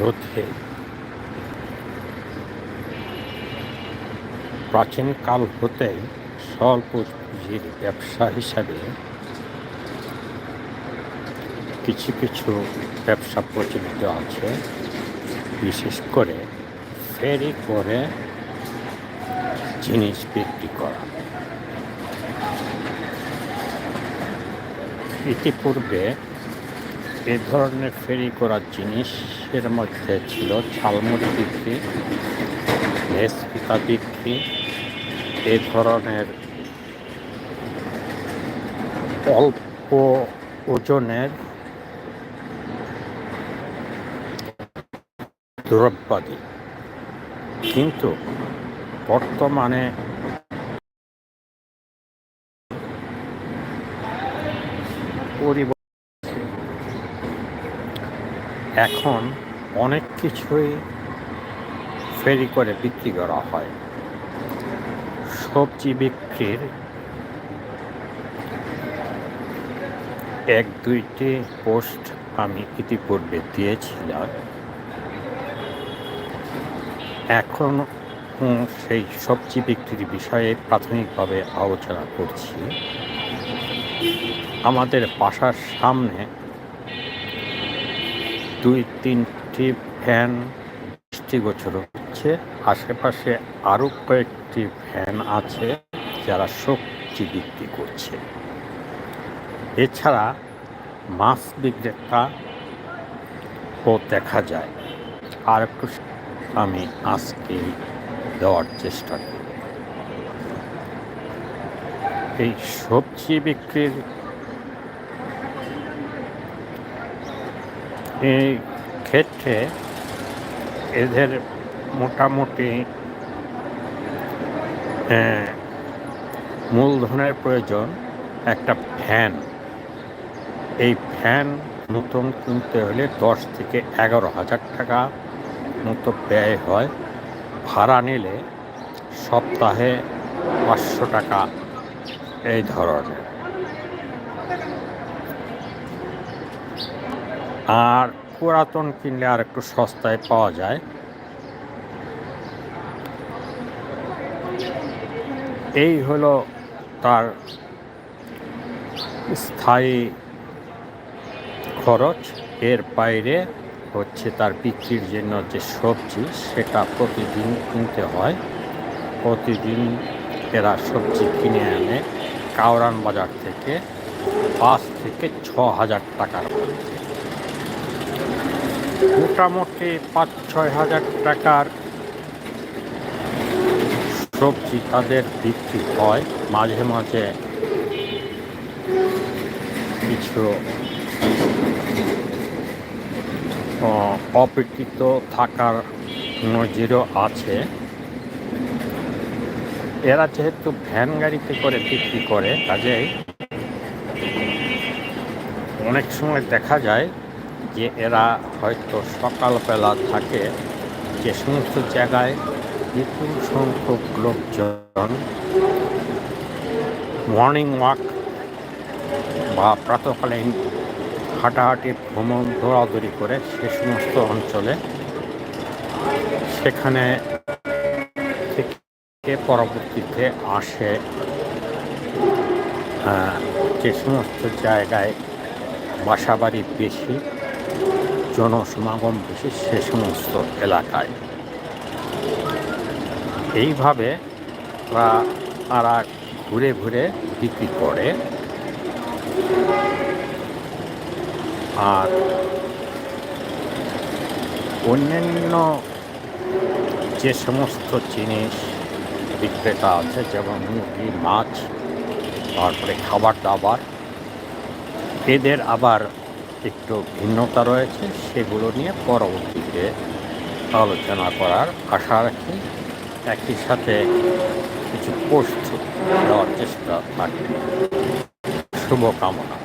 ভারতে প্রাচীনকাল হতেই স্বল্প পুঁজির ব্যবসা হিসাবে কিছু কিছু ব্যবসা প্রচলিত আছে। বিশেষ করে ফেরি করে জিনিস বিক্রি করা। ইতিপূর্বে এ ধরনের ফেরি করার জিনিসের মধ্যে ছিল ঝালমুড়ি বিক্রি, ভেজ পিতা বিক্রি, এ ধরনের অল্প ওজনের দ্রব্যাদি। কিন্তু বর্তমানে এখন অনেক কিছুই ফেরি করে বিক্রি করা হয়। সবজি বিক্রির এক, দুইটি পোস্ট আমি ইতিপূর্বে দিয়েছিলাম। এখন সেই সবজি বিক্রির বিষয়ে প্রাথমিকভাবে আলোচনা করছি। আমাদের বাসার সামনে দুই, তিনটি ভ্যান দৃষ্টিগোচর হচ্ছে। আশেপাশে আরও কয়েকটি ভ্যান আছে যারা সবজি বিক্রি করছে। এছাড়া মাছ বিক্রেতা ও দেখা যায়। আর একটু আমি আজকে দেওয়ার চেষ্টা করি। এই সবজি বিক্রির এই ক্ষেত্রে এদের মোটামুটি মূলধনের প্রয়োজন একটা ফ্যান। এই ফ্যান নতুন কিনতে হলে দশ থেকে এগারো হাজার টাকা মতো ব্যয় হয়। ভাড়া নিলে সপ্তাহে পাঁচশো টাকা এই ধরনের। আর পুরাতন কিনলে আর একটু সস্তায় পাওয়া যায়। এই হলো তার স্থায়ী খরচ। এর বাইরে হচ্ছে তার বিক্রির জন্য যে সবজি, সেটা প্রতিদিন কিনতে হয়। প্রতিদিন এরা সবজি কিনে আনে। কাউরান বাজার থেকে পাঁচ থেকে ছ হাজার টাকার মোটামুটি পাঁচ, ছয় হাজার টাকার সবজি তাদের বিক্রি হয়। মাঝে মাঝে কিছু অপেক্ষিত থাকার নজিরও আছে। এরা যেহেতু ভ্যান গাড়িতে করে বিক্রি করে, কাজেই অনেক সময় দেখা যায় যে এরা হয়তো সকালবেলা থাকে যে সমস্ত জায়গায় বিপুল সংখ্যক লোকজন মর্নিং ওয়াক বা প্রাতকালীন হাঁটাহাঁটি, ভ্রমণ, দৌড়াদৌড়ি করে সে সমস্ত অঞ্চলে সেখানে থেকে পরবর্তীতে আসে যে সমস্ত জায়গায় বাসাবাড়ি বেশি জনসমাগম বেশি সে সমস্ত এলাকায়। এইভাবে তারা ঘুরে ঘুরে বিক্রি করে। আর অন্যান্য যে সমস্ত জিনিস বিক্রেতা আছে, যেমন মুরগি, মাছ, তারপরে খাবার দাবার, এদের আবার একটু ভিন্নতা রয়েছে, সেগুলো নিয়ে পরবর্তীতে আলোচনা করার আশা রাখি একই সাথে কিছু পোস্ট দেওয়ার চেষ্টা থাকবে। শুভকামনা।